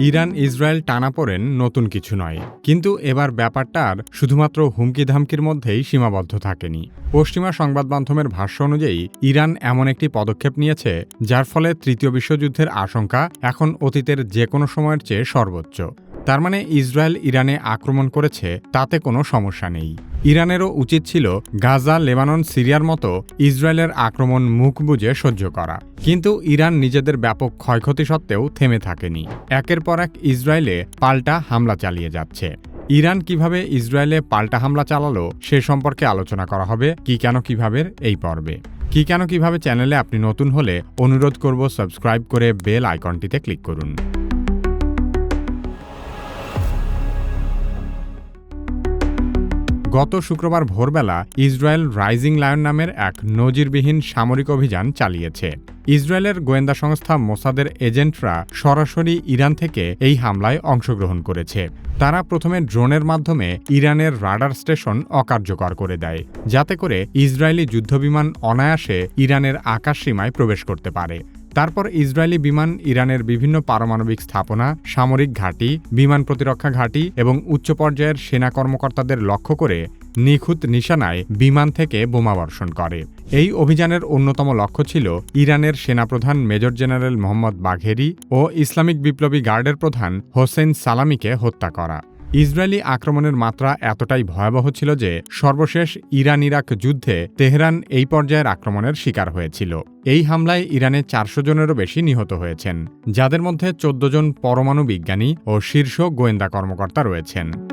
Iran Israel টানা পড়েন নতুন কিছু নয়। কিন্তু এবার ব্যাপারটা আর শুধুমাত্র হুমকি ধামকির মধ্যেই সীমাবদ্ধ থাকেনি। পশ্চিমা সংবাদ মাধ্যমের ভাষ্য অনুযায়ী, ইরান এমন একটি পদক্ষেপ নিয়েছে, যার ফলে তৃতীয় বিশ্বযুদ্ধের আশঙ্কা এখন অতীতের যে কোনো সময়ের চেয়ে সর্বোচ্চ। তার মানে ইসরায়েল ইরানে আক্রমণ করেছে, তাতে কোনো সমস্যা নেই। ইরানেরও উচিত ছিল গাজা, লেবানন, সিরিয়ার মতো ইসরায়েলের আক্রমণ মুখ বুজে সহ্য করা। কিন্তু ইরান নিজেদের ব্যাপক ক্ষয়ক্ষতি সত্ত্বেও থেমে থাকেনি। একের পর এক ইসরায়েলে পাল্টা হামলা চালিয়ে যাচ্ছে। ইরান কীভাবে ইসরায়েলে পাল্টা হামলা চালালো, সে সম্পর্কে আলোচনা করা হবে কি কেন কীভাবে এই পর্বে। কি কেন কীভাবে চ্যানেলে আপনি নতুন হলে অনুরোধ করব সাবস্ক্রাইব করে বেল আইকনটিতে ক্লিক করুন। গত শুক্রবার ভোরবেলা ইসরায়েল রাইজিং লায়ন নামের এক নজিরবিহীন সামরিক অভিযান চালিয়েছে। ইসরায়েলের গোয়েন্দা সংস্থা মোসাদের এজেন্টরা সরাসরি ইরান থেকে এই হামলায় অংশগ্রহণ করেছে। তারা প্রথমে ড্রোনের মাধ্যমে ইরানের রাডার স্টেশন অকার্যকর করে দেয়, যাতে করে ইসরায়েলি যুদ্ধবিমান অনায়াসে ইরানের আকাশ সীমায় প্রবেশ করতে পারে। তারপর ইসরায়েলি বিমান ইরানের বিভিন্ন পারমাণবিক স্থাপনা, সামরিক ঘাঁটি, বিমান প্রতিরক্ষা ঘাঁটি এবং উচ্চ পর্যায়ের সেনা কর্মকর্তাদের লক্ষ্য করে নিখুঁত নিশানায় বিমান থেকে বোমাবর্ষণ করে। এই অভিযানের অন্যতম লক্ষ্য ছিল ইরানের সেনাপ্রধান মেজর জেনারেল মোহাম্মদ বাঘেরি ও ইসলামিক বিপ্লবী গার্ডের প্রধান হোসেন সালামিকে হত্যা করা। ইসরায়েলি আক্রমণের মাত্রা এতটাই ভয়াবহ ছিল যে সর্বশেষ ইরান ইরাক যুদ্ধে তেহরান এই পর্যায়ের আক্রমণের শিকার হয়েছিল। এই হামলায় ইরানে চারশো জনেরও বেশি নিহত হয়েছেন, যাদের মধ্যে চোদ্দ জন পরমাণু বিজ্ঞানী ও শীর্ষ গোয়েন্দা কর্মকর্তা রয়েছেন।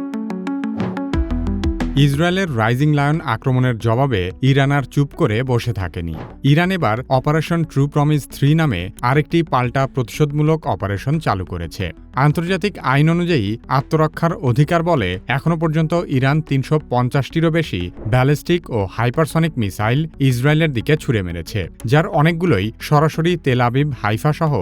ইসরায়েলের রাইজিং লায়ন আক্রমণের জবাবে ইরান আর চুপ করে বসে থাকেনি। ইরান এবার অপারেশন ট্রু প্রমিস থ্রি নামে আরেকটি পাল্টা প্রতিশোধমূলক অপারেশন চালু করেছে। আন্তর্জাতিক আইন অনুযায়ী আত্মরক্ষার অধিকার বলে এখনও পর্যন্ত ইরান তিনশো পঞ্চাশটিরও বেশি ব্যালিস্টিক ও হাইপারসনিক মিসাইল ইসরায়েলের দিকে ছুড়ে মেরেছে, যার অনেকগুলোই সরাসরি তেলাবিব হাইফা সহ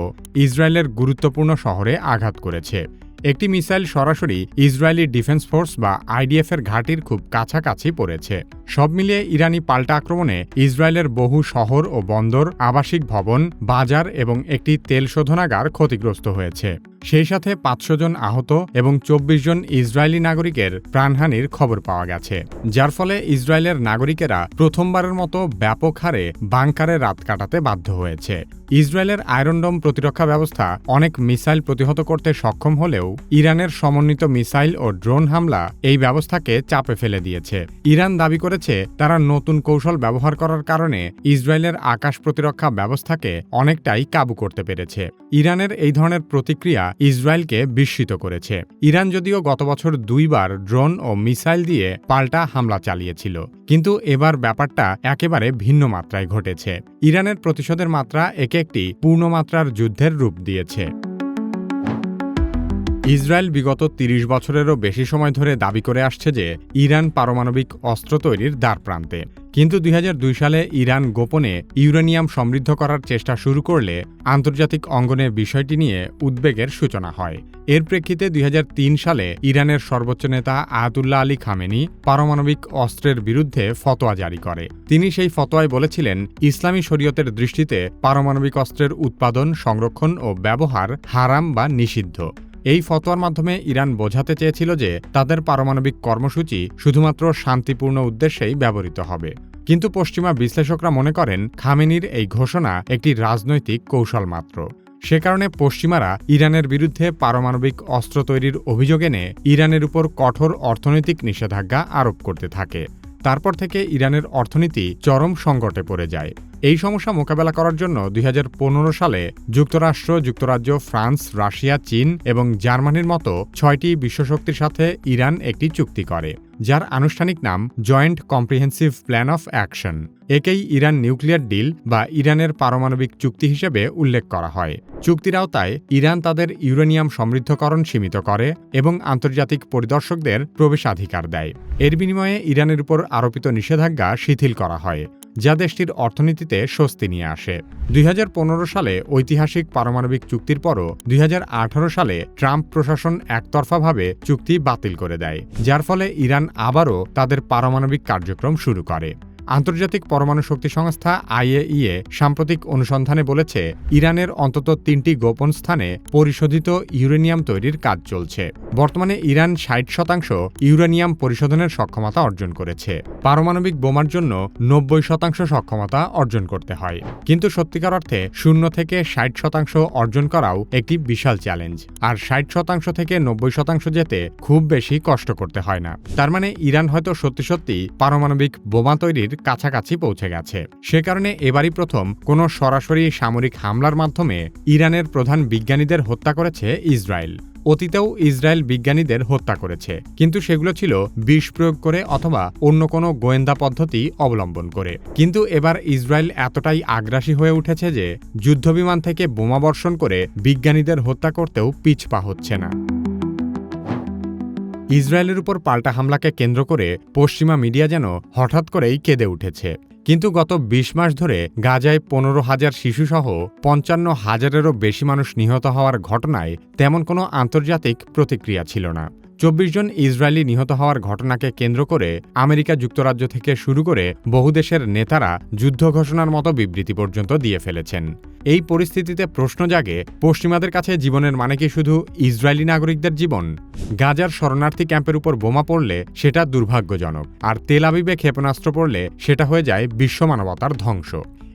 ইসরায়েলের গুরুত্বপূর্ণ শহরে আঘাত করেছে। একটি মিসাইল সরাসরি ইসরায়েলি ডিফেন্স ফোর্স বা আইডিএফ এর ঘাঁটির খুব কাছাকাছি পড়েছে। সব মিলিয়ে ইরানি পাল্টা আক্রমণে ইসরায়েলের বহু শহর ও বন্দর, আবাসিক ভবন, বাজার এবং একটি তেল শোধনাগার ক্ষতিগ্রস্ত হয়েছে। সেই সাথে পাঁচশো জন আহত এবং চব্বিশ জন ইসরায়েলি নাগরিকের প্রাণহানির খবর পাওয়া গেছে, যার ফলে ইসরায়েলের নাগরিকেরা প্রথমবারের মতো ব্যাপক হারে বাংকারে রাত কাটাতে বাধ্য হয়েছে। ইসরায়েলের আয়রনডোম প্রতিরক্ষা ব্যবস্থা অনেক মিসাইল প্রতিহত করতে সক্ষম হলেও ইরানের সমন্বিত মিসাইল ও ড্রোন হামলা এই ব্যবস্থাকে চাপে ফেলে দিয়েছে। ইরান দাবি করেছে তারা নতুন কৌশল ব্যবহার করার কারণে ইসরায়েলের আকাশ প্রতিরক্ষা ব্যবস্থাকে অনেকটাই কাবু করতে পেরেছে। ইরানের এই ধরনের প্রতিক্রিয়া ইসরায়েলকে বিস্মিত করেছে। ইরান যদিও গত বছর দুইবার ড্রোন ও মিসাইল দিয়ে পাল্টা হামলা চালিয়েছিল, কিন্তু এবার ব্যাপারটা একেবারে ভিন্ন মাত্রায় ঘটেছে। ইরানের প্রতিশোধের মাত্রা একে একটি পূর্ণমাত্রার যুদ্ধের রূপ দিয়েছে। ইসরায়েল বিগত ৩০ বছরেরও বেশি সময় ধরে দাবি করে আসছে যে ইরান পারমাণবিক অস্ত্র তৈরির দ্বার প্রান্তে। কিন্তু দুই হাজার দুই সালে ইরান গোপনে ইউরেনিয়াম সমৃদ্ধ করার চেষ্টা শুরু করলে আন্তর্জাতিক অঙ্গনে বিষয়টি নিয়ে উদ্বেগের সূচনা হয়। এর প্রেক্ষিতে দুই হাজার তিন সালে ইরানের সর্বোচ্চ নেতা আয়াতুল্লাহ আলী খামেনি পারমাণবিক অস্ত্রের বিরুদ্ধে ফতোয়া জারি করে। তিনি সেই ফতোয়ায় বলেছিলেন, ইসলামী শরীয়তের দৃষ্টিতে পারমাণবিক অস্ত্রের উৎপাদন, সংরক্ষণ ও ব্যবহার হারাম বা নিষিদ্ধ। এই ফতোয়ার মাধ্যমে ইরান বোঝাতে চেয়েছিল যে তাদের পারমাণবিক কর্মসূচি শুধুমাত্র শান্তিপূর্ণ উদ্দেশ্যেই ব্যবহৃত হবে। কিন্তু পশ্চিমা বিশ্লেষকরা মনে করেন, খামেনির এই ঘোষণা একটি রাজনৈতিক কৌশল মাত্র। সে কারণে পশ্চিমারা ইরানের বিরুদ্ধে পারমাণবিক অস্ত্র তৈরির অভিযোগ এনে ইরানের উপর কঠোর অর্থনৈতিক নিষেধাজ্ঞা আরোপ করতে থাকে। তারপর থেকে ইরানের অর্থনীতি চরম সংকটে পড়ে যায়। এই সমস্যা মোকাবেলা করার জন্য দুই হাজার পনেরো সালে যুক্তরাষ্ট্র, যুক্তরাজ্য, ফ্রান্স, রাশিয়া, চীন এবং জার্মানির মতো ছয়টি বিশ্বশক্তির সাথে ইরান একটি চুক্তি করে, যার আনুষ্ঠানিক নাম joint comprehensive plan of action একেই ইরান নিউক্লিয়ার ডিল বা ইরানের পারমাণবিক চুক্তি হিসেবে উল্লেখ করা হয়। চুক্তির আওতায় ইরান তাদের ইউরেনিয়াম সমৃদ্ধকরণ সীমিত করে এবং আন্তর্জাতিক পরিদর্শকদের প্রবেশাধিকার দেয়। এর বিনিময়ে ইরানের উপর আরোপিত নিষেধাজ্ঞা শিথিল করা হয়। যা দেশটির অর্থনীতিতে স্বস্তি নিয়ে আসে। দুই হাজার পনেরো সালে ঐতিহাসিক পারমাণবিক চুক্তির পরও দুই হাজার আঠারো সালে ট্রাম্প প্রশাসন একতরফাভাবে চুক্তি বাতিল করে দেয়, যার ফলে ইরান আবারও তাদের পারমাণবিক কার্যক্রম শুরু করে। আন্তর্জাতিক পরমাণু শক্তি সংস্থা আইএইএ সাম্প্রতিক অনুসন্ধানে বলেছে, ইরানের অন্তত তিনটি গোপন স্থানে পরিশোধিত ইউরেনিয়াম তৈরির কাজ চলছে। বর্তমানে ইরান ষাট শতাংশ ইউরেনিয়াম পরিশোধনের সক্ষমতা অর্জন করেছে। পারমাণবিক বোমার জন্য নব্বই শতাংশ সক্ষমতা অর্জন করতে হয়। কিন্তু সত্যিকার অর্থে শূন্য থেকে ষাট শতাংশ অর্জন করাও একটি বিশাল চ্যালেঞ্জ। আর ষাট শতাংশ থেকে নব্বই শতাংশ যেতে খুব বেশি কষ্ট করতে হয় না। তার মানে ইরান হয়তো সত্যি সত্যি পারমাণবিক বোমা তৈরির কাছাকাছি পৌঁছে গেছে। সে কারণে এবারই প্রথম কোনো সরাসরি সামরিক হামলার মাধ্যমে ইরানের প্রধান বিজ্ঞানীদের হত্যা করেছে ইসরায়েল। অতীতেও ইসরায়েল বিজ্ঞানীদের হত্যা করেছে, কিন্তু সেগুলো ছিল বিষ প্রয়োগ করে অথবা অন্য কোনো গোয়েন্দা পদ্ধতি অবলম্বন করে। কিন্তু এবার ইসরায়েল এতটাই আগ্রাসী হয়ে উঠেছে যে যুদ্ধবিমান থেকে বোমা বর্ষণ করে বিজ্ঞানীদের হত্যা করতেও পিছপা হচ্ছে না। ইসরায়েলের উপর পাল্টা হামলাকে কেন্দ্র করে পশ্চিমা মিডিয়া যেন হঠাৎ করেই কেঁদে উঠেছে। কিন্তু গত ২০ মাস ধরে গাজায় পনেরো হাজার শিশুসহ পঞ্চান্ন হাজারেরও বেশি মানুষ নিহত হওয়ার ঘটনায় তেমন কোনো আন্তর্জাতিক প্রতিক্রিয়া ছিল না। চব্বিশ জন ইসরায়েলি নিহত হওয়ার ঘটনাকে কেন্দ্র করে আমেরিকা যুক্তরাজ্য থেকে শুরু করে বহু দেশের নেতারা যুদ্ধ ঘোষণার মতো বিবৃতি পর্যন্ত দিয়ে ফেলেছেন। এই পরিস্থিতিতে প্রশ্ন জাগে, পশ্চিমাদের কাছে জীবনের মানে কি শুধু ইসরায়েলি নাগরিকদের জীবন? গাজার শরণার্থী ক্যাম্পের উপর বোমা পড়লে সেটা দুর্ভাগ্যজনক, আর তেল আবিবে ক্ষেপণাস্ত্র পড়লে সেটা হয়ে যায় বিশ্ব মানবতার ধ্বংস।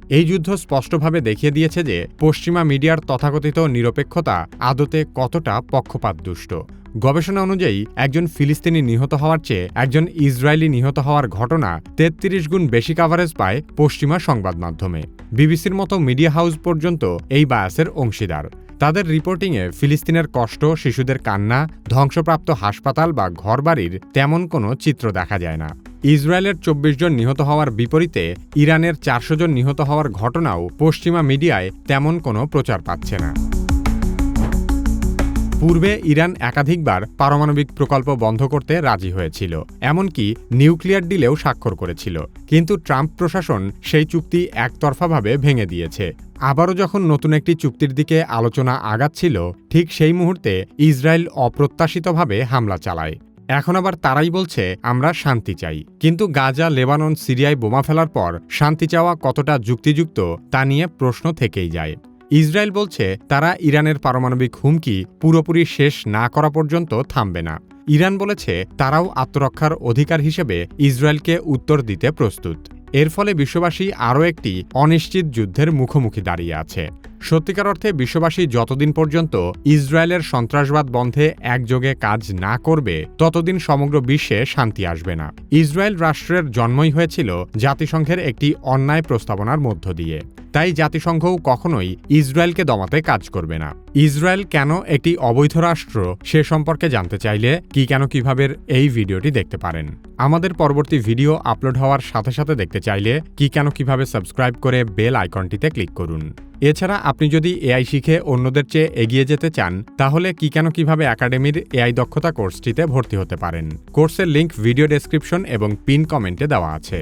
এই যুদ্ধ স্পষ্টভাবে দেখিয়ে দিয়েছে যে পশ্চিমা মিডিয়ার তথাকথিত নিরপেক্ষতা আদতে কতটা পক্ষপাতদুষ্ট। গবেষণা অনুযায়ী, একজন ফিলিস্তিনি নিহত হওয়ার চেয়ে একজন ইসরায়েলি নিহত হওয়ার ঘটনা তেত্রিশ গুণ বেশি কাভারেজ পায় পশ্চিমা সংবাদ মাধ্যমে। বিবিসির মতো মিডিয়া হাউস পর্যন্ত এই বায়াসের অংশীদার। তাদের রিপোর্টিংয়ে ফিলিস্তিনের কষ্ট, শিশুদের কান্না, ধ্বংসপ্রাপ্ত হাসপাতাল বা ঘরবাড়ির তেমন কোনো চিত্র দেখা যায় না। ইসরায়েলের চব্বিশ জন নিহত হওয়ার বিপরীতে ইরানের চারশো জন নিহত হওয়ার ঘটনাও পশ্চিমা মিডিয়ায় তেমন কোনো প্রচার পাচ্ছে না। পূর্বে ইরান একাধিকবার পারমাণবিক প্রকল্প বন্ধ করতে রাজি হয়েছিল, এমনকি নিউক্লিয়ার ডিলেও স্বাক্ষর করেছিল, কিন্তু ট্রাম্প প্রশাসন সেই চুক্তি একতরফাভাবে ভেঙে দিয়েছে। আবারও যখন নতুন একটি চুক্তির দিকে আলোচনা আগাচ্ছিল, ঠিক সেই মুহূর্তে ইসরায়েল অপ্রত্যাশিতভাবে হামলা চালায়। এখন আবার তারাই বলছে, আমরা শান্তি চাই। কিন্তু গাজা, লেবানন, সিরিয়ায় বোমা ফেলার পর শান্তি চাওয়া কতটা যুক্তিযুক্ত তা নিয়ে প্রশ্ন থেকেই যায়। ইসরায়েল বলছে, তারা ইরানের পারমাণবিক হুমকি পুরোপুরি শেষ না করা পর্যন্ত থামবে না। ইরান বলেছে, তারাও আত্মরক্ষার অধিকার হিসেবে ইসরায়েলকে উত্তর দিতে প্রস্তুত। এর ফলে বিশ্ববাসী আরও একটি অনিশ্চিত যুদ্ধের মুখোমুখি দাঁড়িয়ে আছে। সত্যিকার অর্থে বিশ্ববাসী যতদিন পর্যন্ত ইসরায়েলের সন্ত্রাসবাদ বন্ধে একযোগে কাজ না করবে, ততদিন সমগ্র বিশ্বে শান্তি আসবে না। ইসরায়েল রাষ্ট্রের জন্মই হয়েছিল জাতিসংঘের একটি অন্যায় প্রস্তাবনার মধ্য দিয়ে। তাই জাতিসংঘও কখনোই ইসরায়েলকে দমাতে কাজ করবে না। ইসরায়েল কেন একটি অবৈধ রাষ্ট্র, সে সম্পর্কে জানতে চাইলে কি কেন কীভাবে এই ভিডিওটি দেখতে পারেন। আমাদের পরবর্তী ভিডিও আপলোড হওয়ার সাথে সাথে দেখতে চাইলে কি কেন কীভাবে সাবস্ক্রাইব করে বেল আইকনটিতে ক্লিক করুন। এছাড়া আপনি যদি এআই শিখে অন্যদের চেয়ে এগিয়ে যেতে চান, তাহলে কি কেন কীভাবে একাডেমির এআই দক্ষতা কোর্সটিতে ভর্তি হতে পারেন? কোর্সের লিঙ্ক ভিডিও ডেসক্রিপশন এবং পিন কমেন্টে দেওয়া আছে।